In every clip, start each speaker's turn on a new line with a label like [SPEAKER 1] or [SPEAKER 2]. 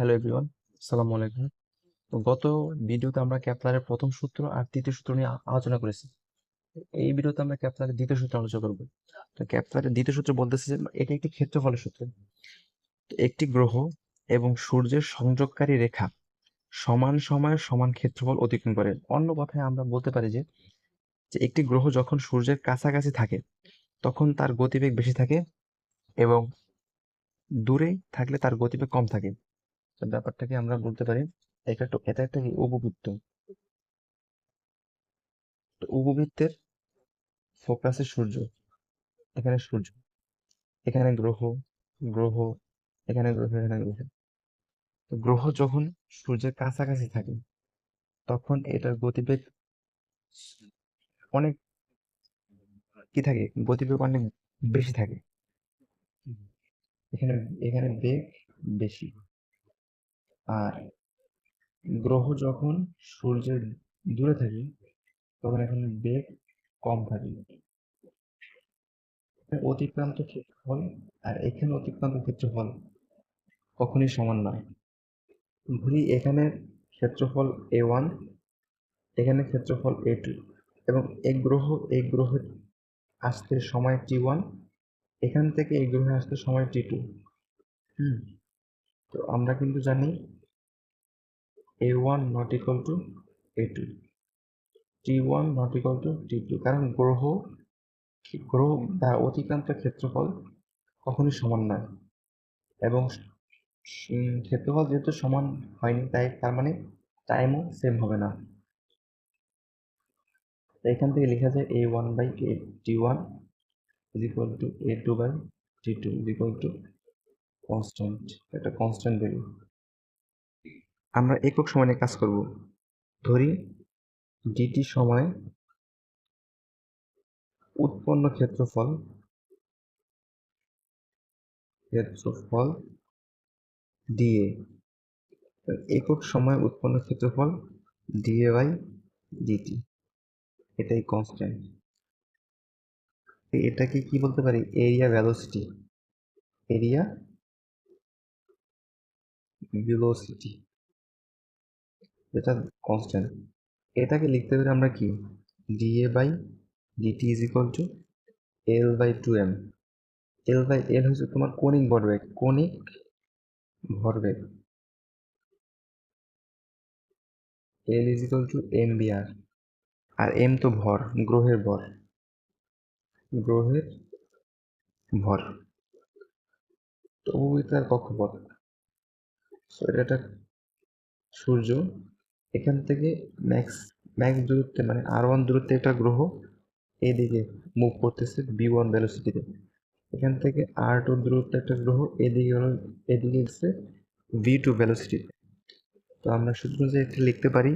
[SPEAKER 1] Hello everyone আসসালামু আলাইকুম তো গত ভিডিওতে আমরা ক্যাপলারের প্রথম সূত্র আর তৃতীয় সূত্র নিয়ে আলোচনা করেছি। এই ভিডিওতে আমরা ক্যাপলারের দ্বিতীয় সূত্র আলোচনা করব। তো ক্যাপলারের দ্বিতীয় সূত্র বলতেছে যে, এটা একটি ক্ষেত্রফলের সূত্র। একটি গ্রহ এবং সূর্যের সংযোগকারী রেখা সমান সময়ে সমান ক্ষেত্রফল অতিক্রম করে। অন্য কথায় আমরা বলতে পারি যে যে একটি গ্রহ যখন সূর্যের কাছাকাছি থাকে, তখন তার গতিবেগ বেশি থাকে এবং দূরে থাকলে তার গতিবেগ কম থাকে। ব্যাপারটাকে আমরা বলতে পারি, এটা একটা এটা একটা কি? উপবৃত্ত। তো উপবৃত্তের ফোকাসে সূর্য, এখানে সূর্য, এখানে গ্রহ গ্রহ, এখানে গ্রহ এখানে গ্রহ। তো গ্রহ যখন সূর্যের কাছাকাছি থাকে, তখন এটার গতিবেগ অনেক কি থাকে? গতিবেগ অনেক বেশি থাকে। এখানে এখানে বেগ বেশি। গ্রহ যখন সূর্যের দূরে থাকে, তখন এখানে বেগ কম থাকে। অতিক্রান্ত ক্ষেত্রফল আর এখানে অতিক্রান্ত ক্ষেত্রফল কখনই সমান নয়। ধরি এখানে ক্ষেত্রফল এ ওয়ান এখানে ক্ষেত্রফল এ টু এবং এই গ্রহ, এই গ্রহের আসতে সময় টি ওয়ান এখান থেকে এই গ্রহে আসতে সময় টি টু হুম, তো আমরা কিন্তু জানি A one not equal to A two T one not equal to T two কারণ গ্রহ গ্রহ বা অতিক্রান্ত ক্ষেত্রফল কখনই সমান নয়। এবং ক্ষেত্রফল যেহেতু সমান হয়নি, তাই তার মানে টাইমও সেম হবে না। এখান থেকে লেখা যায় A one by A T one is equal to A two by T two is equal to constant একটা কনস্ট্যান্ট ভ্যালু আমরা একক সময় নিয়ে কাজ করব। ধরি ডিটি সময়ে উৎপন্ন ক্ষেত্রফল ক্ষেত্রফল ডিএ একক সময় উৎপন্ন ক্ষেত্রফল D A by D T এটাই কনস্ট্যান্ট এটাকে কি বলতে পারি? এরিয়া ভ্যালোসিটি এরিয়া ভেলোসিটি এটা কনস্ট্যান্ট এটাকে লিখতে পারি আমরা কি? D A by D T is equal to L by two M L by L হচ্ছে তোমার কণিক ভরবেগ কণিক ভরবেগ। L is equal to M B R M তো ভর গ্রহের ভর। গ্রহের ভর। তবু উপবৃত্তার কক্ষপথ So, এটা সূর্য এখান থেকে ম্যাক্স ম্যাক্স দূরত্বে মানে আর ওয়ান দূরত্বে একটা গ্রহ এদিকে মুভ করতেছে বি ওয়ান ভ্যালোসিটিতে এখান থেকে আর টু দূরত্বে একটা গ্রহ এদিকে হলো, এদিকে গেছে ভি টু ভ্যালোসিটিতে তো। আমরা শুধু যে একটা লিখতে পারি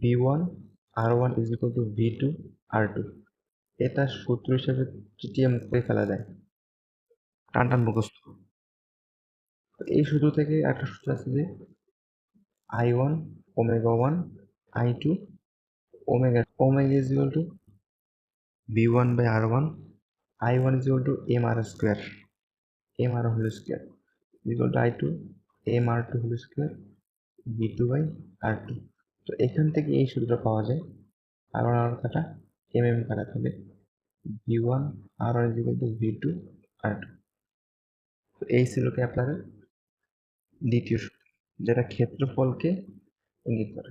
[SPEAKER 1] B one R one is equal to V two R two এটা সূত্র হিসাবে টিটিএম করে ফেলা যায়। টান টান মুখস্থ এই সূত্র থেকে একটা সূত্র আছে যে I one omega one I two omega omega is equal to B one by R one I one is equal to M R square M R whole square equal to I two M R two whole square B two by R two তো এখান থেকে এই সূত্র পাওয়া যায় আর one আর কাটা M M কাটা থাকে B one R one is equal to V two R two তো এই ছিল কি দ্বিতীয় সূত্র। যেটা ক্ষেত্রফলকে ইঙ্গিত করে।